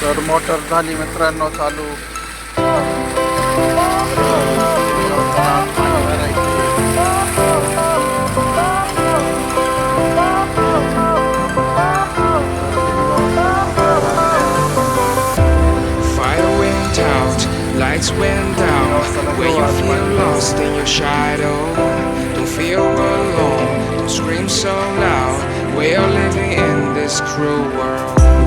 तर मोटर झाली मित्रांनो चालू पाणी भरायचं. Fire went out, lights went down. When you feel lost in your shadow, don't feel alone, don't scream so loud. We are living in this cruel world.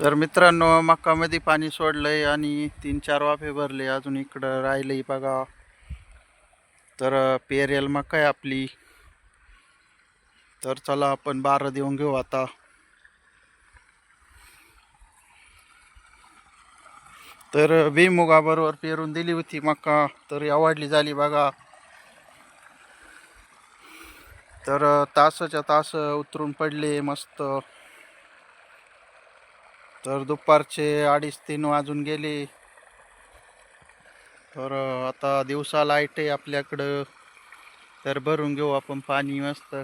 तर मित्रांनो मक्कामध्ये पाणी सोडलंय आणि तीन चार वाफे भरले अजून इकडं राहिलंय बघा. तर पेरेल मका आहे आपली. तर चला आपण बारा देऊन घेऊ आता. तर भीमुगाबरोबर पेरून दिली होती मका तर आवडली झाली बघा. तर तासाच्या तास उतरून पडले मस्त. तर दुपारचे अडीच तीन वाजून गेले. तर आता दिवसा लाइट आहे आपल्याकडं. तर भरून घेऊ आपण पाणी मस्त.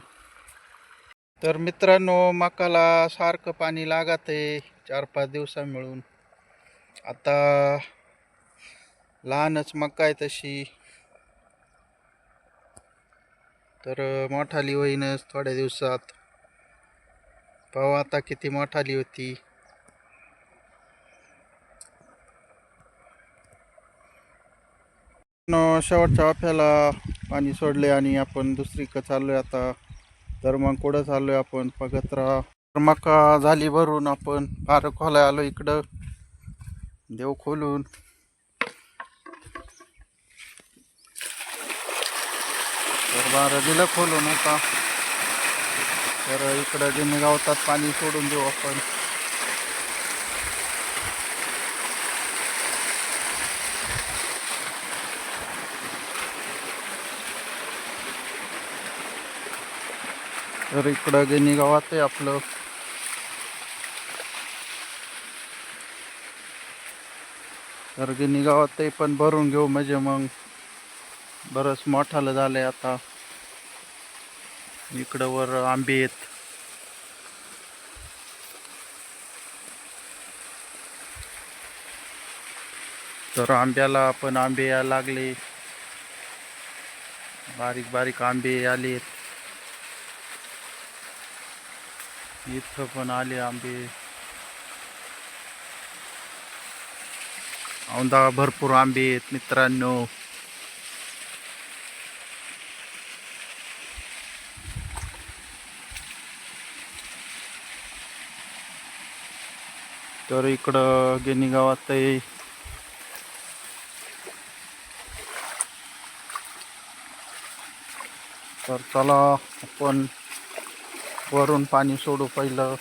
तर मित्रांनो मकाला सारखं पाणी लागत आहे चार पाच दिवसा मिळून. आता लहानच मका आहे तशी. तर मोठाली होईनच थोड्या दिवसात. पाहू आता किती मोठाली होती. शेवटच्या वाफ्याला पाणी सोडले आणि आपण दुसरीकडं चाललोय. आता तर मग कुठं चाललोय आपण. बघत राहा. तर मका झाली भरून आपण. फार खोलाय आलो इकडं. देव खोलून. तर बारं दिलं खोलून आता. तर इकडं गिनी गावतात पाणी सोडून देऊ आपण. तर इकडं गिनी गावात आहे आपलं. तर गिनी गावात ते पण भरून घेऊ म्हणजे मग बरंच मोठालं आहे आता. इकडं वर आंबे आहेत. तर आंब्याला पण आंबे यायला लागले. बारीक बारीक आंबे आलेत. इथं पण आले आंबे. औंदा भरपूर आंबे आहेत मित्रांनो. तर इकडं गिनी गावात तर चला आपण वरून पाणी सोडू पहिलं.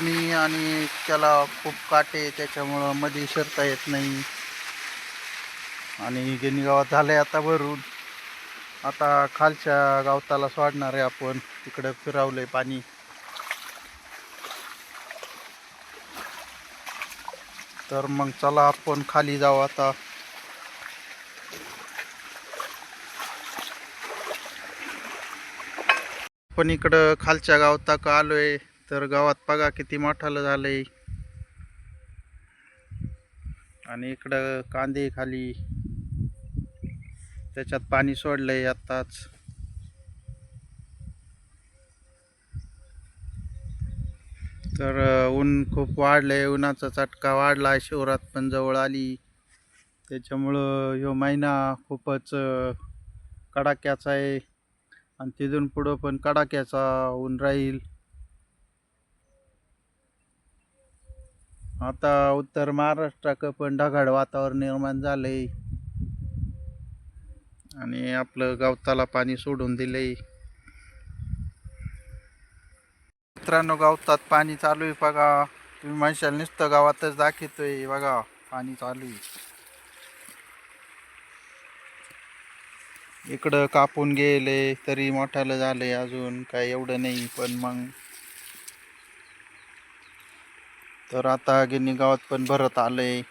मी आणि त्याला खूप काटे त्याच्यामुळं मध्ये शिरता येत नाही. आणि गिनी गावात आहे आता भरून आता खालच्या गावताला सोडणार आहे आपण. तिकडं फिरवलंय पाणी. तर मग चला आपण खाली जाऊ आता. आपण इकडं खालच्या गावात आलो आलोय? तर गावात बघा किती मोठालं झालंय. आणि इकडं कांदे खाली. त्याच्यात पाणी सोडलंय आत्ताच. तर ऊन खूप वाढलंय. उन्हाचा चटका वाढला शिवरात पण जवळ आली. त्याच्यामुळं ह्यो महिना खूपच कडाक्याचा आहे. आणि तिथून पुढं पण कडाक्याचा ऊन राहील. आता उत्तर महाराष्ट्राक पण ढगाळ वातावरण निर्माण झालंय. आणि आपलं गावताला पाणी सोडून दिलंय. मित्रांनो गावतात पाणी चालू आहे बघा. तुम्ही म्हणशाल नुसतं गावातच दाखवतोय. बघा पाणी चालू आहे इकडं कापून गेले तरी मोठालं झाले अजून काय एवढं नाही पण मग तर आता गिनी गावात पण भरत आलंय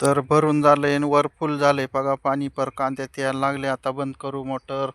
तर भरून झालंय आणि वर फुल झाले. बघा पाणी पर कांद्यात यायला लागले. आता बंद करू मोटर.